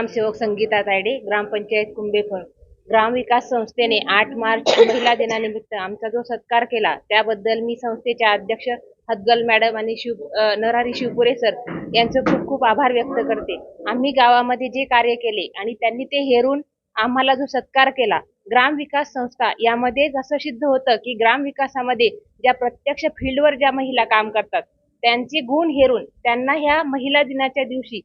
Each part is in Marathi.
ग्रामसेवक संगीता तायडे ग्रामपंचायत कुंभेफळ. ग्रामविकास संस्थेने आठ मार्च महिला दिनानिमित्त आमचा जो सत्कार केला त्याबद्दल मी संस्थेच्या अध्यक्ष हदगल मॅडम आणि शिव अ, नरहरी शिवपुरे सर यांचं खूप खूप आभार व्यक्त करते. आम्ही गावामध्ये जे कार्य केले आणि त्यांनी ते हेरून आम्हाला जो सत्कार केला ग्रामविकास संस्था यामध्ये जसं सिद्ध होतं की ग्रामविकासामध्ये ज्या प्रत्यक्ष फील्डवर ज्या महिला काम करतात त्यांचे गुण हेरून त्यांना ह्या महिला दिनाच्या दिवशी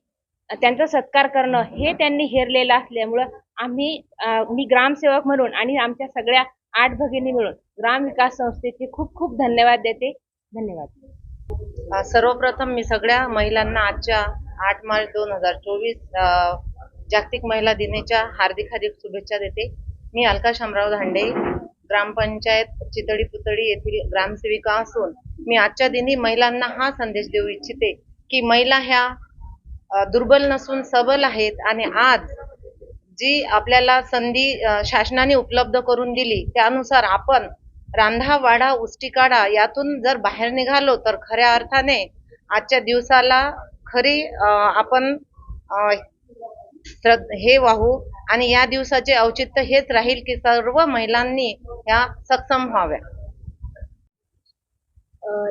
त्यांचा सत्कार करणं हे त्यांनी हेरलेलं असल्यामुळं आम्ही मी ग्रामसेवक म्हणून आणि आमच्या सगळ्या आठ भगिनी मिळून ग्राम विकास संस्थेचे खूप खूप धन्यवाद देते. धन्यवाद. सर्वप्रथम मी सगळ्या महिलांना आजच्या आठ मार्च दोन हजार चोवीस जागतिक महिला दिनेच्या हार्दिक हार्दिक शुभेच्छा देते. मी अलका शामराव धांडे ग्रामपंचायत चितळी पुतळी येथील ग्रामसेविका असून मी आजच्या दिनी महिलांना हा संदेश देऊ इच्छिते की महिला ह्या दुर्बल नसून सबल आहेत आणि आज जी आपल्याला संधी शासनाने उपलब्ध करून दिली त्यानुसार आपण रांधा वाढा उष्टी काढा यातून जर बाहेर निघालो तर खऱ्या अर्थाने आजच्या दिवसाला खरी आपण हे वाहू आणि या दिवसाचे औचित्य हेच राहील की सर्व महिलांनी या सक्षम व्हाव्या.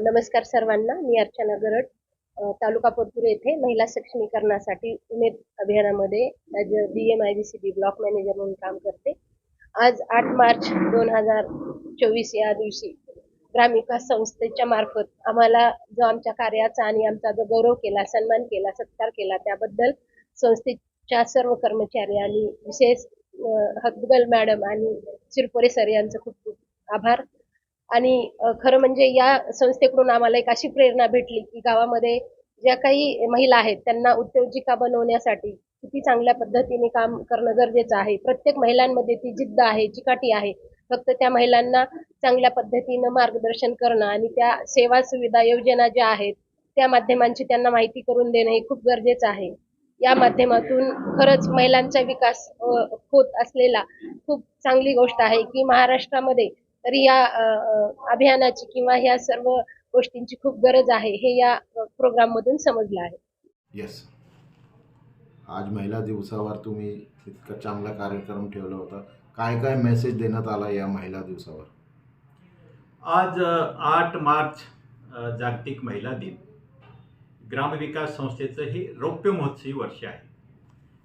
नमस्कार सर्वांना. मी अर्चना गरड. तालुका पोतपूर येथे महिला सक्षमीकरणासाठी Umed अभियानामध्ये B M I B C B block manager म्हणून काम करते. आज आठ मार्च दोन हजार चोवीस या दिवशी ग्रामविकास संस्थेच्या मार्फत आम्हाला जो आमच्या कार्याचा आणि आमचा जो गौरव केला सन्मान केला सत्कार केला त्याबद्दल संस्थेच्या सर्व कर्मचारी आणि विशेष अ, मॅडम आणि शिरपोरे सर यांचं खूप खूप आभार. आणि खरं म्हणजे या संस्थेकडून आम्हाला एक अशी प्रेरणा भेटली की गावामध्ये ज्या काही महिला आहेत त्यांना उद्योजिका बनवण्यासाठी किती चांगल्या पद्धतीने काम करणं गरजेचं आहे. प्रत्येक महिलांमध्ये ती जिद्द आहे चिकाटी आहे. फक्त त्या महिलांना चांगल्या पद्धतीनं मार्गदर्शन करणं आणि त्या सेवा सुविधा योजना ज्या आहेत त्या माध्यमांची त्यांना माहिती करून देणं हे खूप गरजेचं आहे. या माध्यमातून खरंच महिलांचा विकास होत असलेला खूप चांगली गोष्ट आहे की महाराष्ट्रामध्ये तरी या अभियानाची किंवा ह्या सर्व गोष्टींची खूप गरज आहे हे या प्रोग्राम मधून समजलं आहे. येस आज महिला दिवसावर तुम्ही इतका चांगला कार्यक्रम ठेवला होता. काय काय मेसेज देण्यात आला या महिला दिवसावर? आज आठ मार्च जागतिक महिला दिन. ग्रामविकास संस्थेचं हे रौप्य महोत्सवी वर्ष आहे.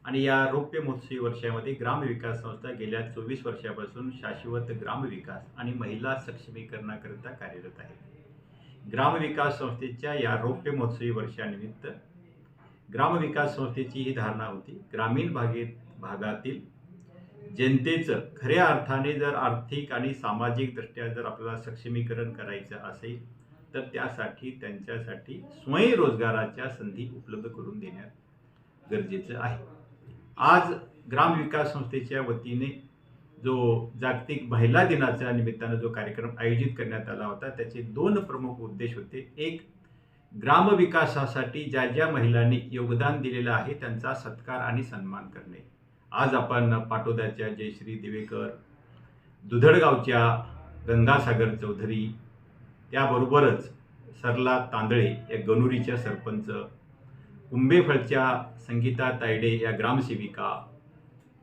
आणि या रौप्य महोत्सवी वर्षामध्ये ग्रामविकास संस्था गेल्या चोवीस वर्षापासून शाश्वत ग्रामविकास आणि महिला सक्षमीकरणाकरिता कार्यरत आहे. ग्रामविकास संस्थेच्या या रौप्य महोत्सवी वर्षानिमित्त ग्रामविकास संस्थेची ही धारणा होती ग्रामीण भागेत भागातील जनतेचं खऱ्या अर्थाने जर आर्थिक आणि सामाजिकदृष्ट्या जर आपल्याला सक्षमीकरण करायचं असेल तर त्यासाठी त्यांच्यासाठी स्वयंरोजगाराच्या संधी उपलब्ध करून देण्यात गरजेचं आहे. आज ग्रामविकास संस्थेच्या वतीने जो जागतिक महिला दिनाच्या निमित्तानं जो कार्यक्रम आयोजित करण्यात आला होता त्याचे दोन प्रमुख उद्देश होते. एक ग्रामविकासासाठी ज्या ज्या महिलांनी योगदान दिलेलं आहे त्यांचा सत्कार आणि सन्मान करणे. आज आपण पाटोद्याच्या जयश्री दिवेकर दुधडगावच्या गंगासागर चौधरी त्याबरोबरच सरला तांदळे या गणुरीच्या सरपंच कुंभेफळच्या संगीता तायडे या ग्रामसेविका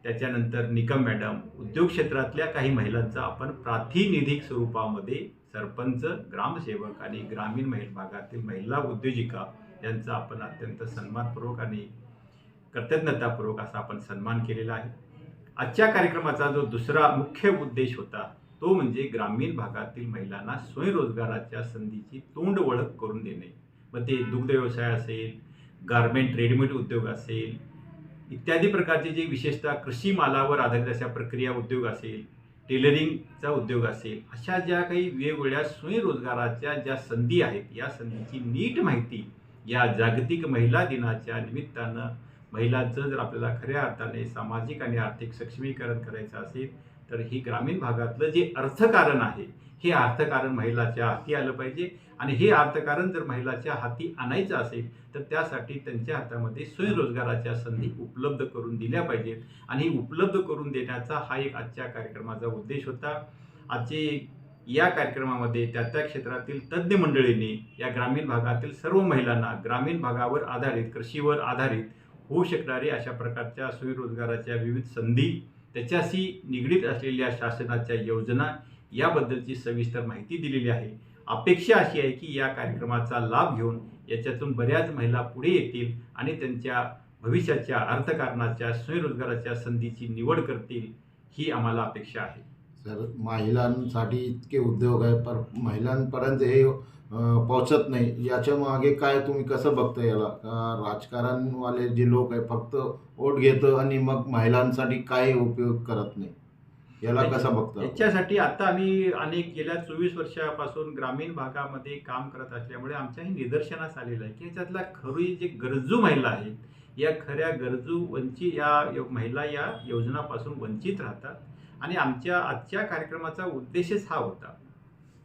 त्याच्यानंतर निकम मॅडम उद्योग क्षेत्रातल्या काही महिलांचा आपण प्रातिनिधिक स्वरूपामध्ये सरपंच ग्रामसेवक आणि ग्रामीण महिला भागातील महिला उद्योजिका यांचा आपण अत्यंत सन्मानपूर्वक आणि कृतज्ञतापूर्वक असा आपण सन्मान केलेला आहे. आजच्या कार्यक्रमाचा जो दुसरा मुख्य उद्देश होता तो म्हणजे ग्रामीण भागातील महिलांना स्वयंरोजगाराच्या संधीची तोंड ओळख करून देणे. मग ते दुग्ध व्यवसाय असेल गारमेंट रेडीमेड उद्योग असेल इत्यादी प्रकारचे जे विशेषतः कृषी मालावर आधारित अशा प्रक्रिया उद्योग असेल टेलरिंगचा उद्योग असेल अशा ज्या काही वेगवेगळ्या स्वयंरोजगाराच्या ज्या संधी आहेत या संधीची नीट माहिती या जागतिक महिला दिनाच्या निमित्तानं महिलांचं जर आपल्याला खऱ्या अर्थाने सामाजिक आणि आर्थिक सक्षमीकरण करायचं असेल तर ही ग्रामीण भागातलं जे अर्थकारण आहे हे अर्थकारण महिलाच्या हाती आलं पाहिजे. आणि हे अर्थकारण जर महिलाच्या हाती आणायचं असेल तर त्यासाठी त्यांच्या हातामध्ये स्वयंरोजगाराच्या संधी उपलब्ध करून दिल्या पाहिजेत. आणि उपलब्ध करून देण्याचा हा एक आजच्या कार्यक्रमाचा उद्देश होता. आजचे या कार्यक्रमामध्ये त्या त्या क्षेत्रातील तज्ज्ञ मंडळींनी या ग्रामीण भागातील सर्व महिलांना ग्रामीण भागावर आधारित कृषीवर आधारित होऊ शकणारे अशा प्रकारच्या स्वयंरोजगाराच्या विविध संधी त्याच्याशी निगडीत असलेल्या शासनाच्या योजना याबद्दलची सविस्तर माहिती दिलेली आहे. अपेक्षा अशी आहे की या कार्यक्रमाचा लाभ घेऊन याच्यातून बऱ्याच महिला पुढे येतील आणि त्यांच्या भविष्याच्या अर्थकारणाच्या स्वयंरोजगाराच्या संधीची निवड करतील ही आम्हाला अपेक्षा आहे. सर महिलांसाठी इतके उद्योग आहे पर महिलांपर्यंत हे पोहोचत नाही. याच्या मागे काय तुम्ही कसं बघता याला? राजकारणवाले जे लोक आहे फक्त वोट घेतं आणि मग महिलांसाठी काय उपयोग करत नाही? याला कसं बघता? याच्यासाठी आता आम्ही अनेक गेल्या चोवीस वर्षापासून ग्रामीण भागामध्ये काम करत असल्यामुळे आमच्याही निदर्शनास आलेलं आहे की याच्यातल्या खरी जे गरजू महिला आहेत या खऱ्या गरजू वंचित या यो- महिला या योजनापासून वंचित राहतात. आणि आमच्या आजच्या कार्यक्रमाचा उद्देशच हा होता.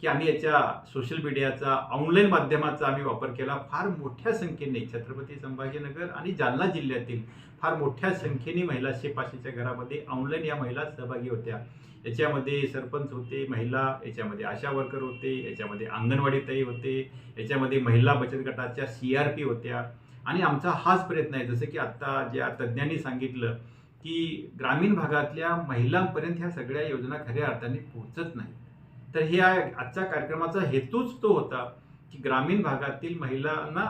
की आम्ही याच्या सोशल मीडियाचा ऑनलाईन माध्यमाचा आम्ही वापर केला. फार मोठ्या संख्येने छत्रपती संभाजीनगर आणि जालना जिल्ह्यातील फार मोठ्या संख्येने महिला शेपाशीच्या घरामध्ये ऑनलाईन या महिला सहभागी होत्या. याच्यामध्ये सरपंच होते महिला याच्यामध्ये आशा वर्कर होते याच्यामध्ये अंगणवाडी ताई होते याच्यामध्ये महिला बचत गटाच्या सी आर पी होत्या. आणि आमचा हाच प्रयत्न आहे. जसं की आत्ता ज्या तज्ज्ञांनी सांगितलं की ग्रामीण भागातल्या महिलांपर्यंत ह्या सगळ्या योजना खऱ्या अर्थाने पोहोचत नाही तर ह्या आजच्या कार्यक्रमाचा हेतूच तो होता की ग्रामीण भागातील महिलांना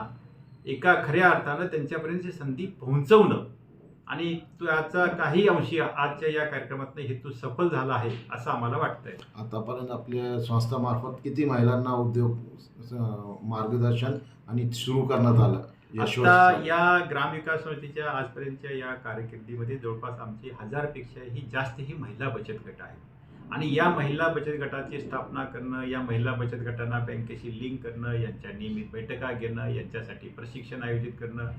एका खऱ्या अर्थानं त्यांच्यापर्यंत संधी पोहोचवणं. आणि त्याचा काही अंशी आजच्या या कार्यक्रमातनं हेतू सफल झाला आहे असं आम्हाला वाटतंय. आतापर्यंत आपल्या संस्थामार्फत किती महिलांना उद्योग मार्गदर्शन आणि सुरू करण्यात आलं आता या ग्रामविकास समितीच्या आजपर्यंतच्या या कारकिर्दीमध्ये जवळपास आमची हजारपेक्षाही जास्त ही महिला बचत गट आहे आणि या महिला बचत गटाची स्थापना करणं या महिला बचत गटांना बँकेशी लिंक करणं यांच्या नियमित बैठका घेणं यांच्यासाठी प्रशिक्षण आयोजित करणं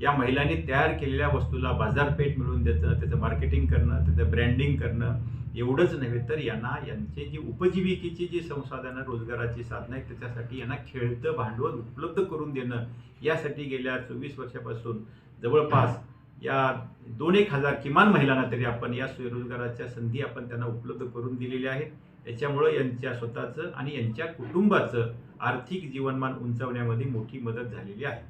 या महिलांनी तयार केलेल्या वस्तूला बाजारपेठ मिळवून देतं त्याचं मार्केटिंग करणं त्याचं ब्रँडिंग करणं एवढंच नव्हे तर यांना यांचे जी उपजीविकेची जी संसाधनं रोजगाराची साधनं आहेत त्याच्यासाठी यांना खेळतं भांडवल उपलब्ध करून देणं यासाठी गेल्या चोवीस वर्षापासून जवळपास या दोन एक हजार किमान महिलांना तरी आपण या स्वयंरोजगाराच्या संधी आपण त्यांना उपलब्ध करून दिलेल्या आहेत याच्यामुळं यांच्या स्वतःचं आणि यांच्या कुटुंबाचं आर्थिक जीवनमान उंचावण्यामध्ये मोठी मदत झालेली आहे.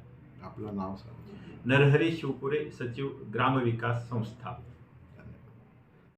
आपलं नाव सांगा. नरहरी शिवपुरे सचिव ग्रामविकास संस्था.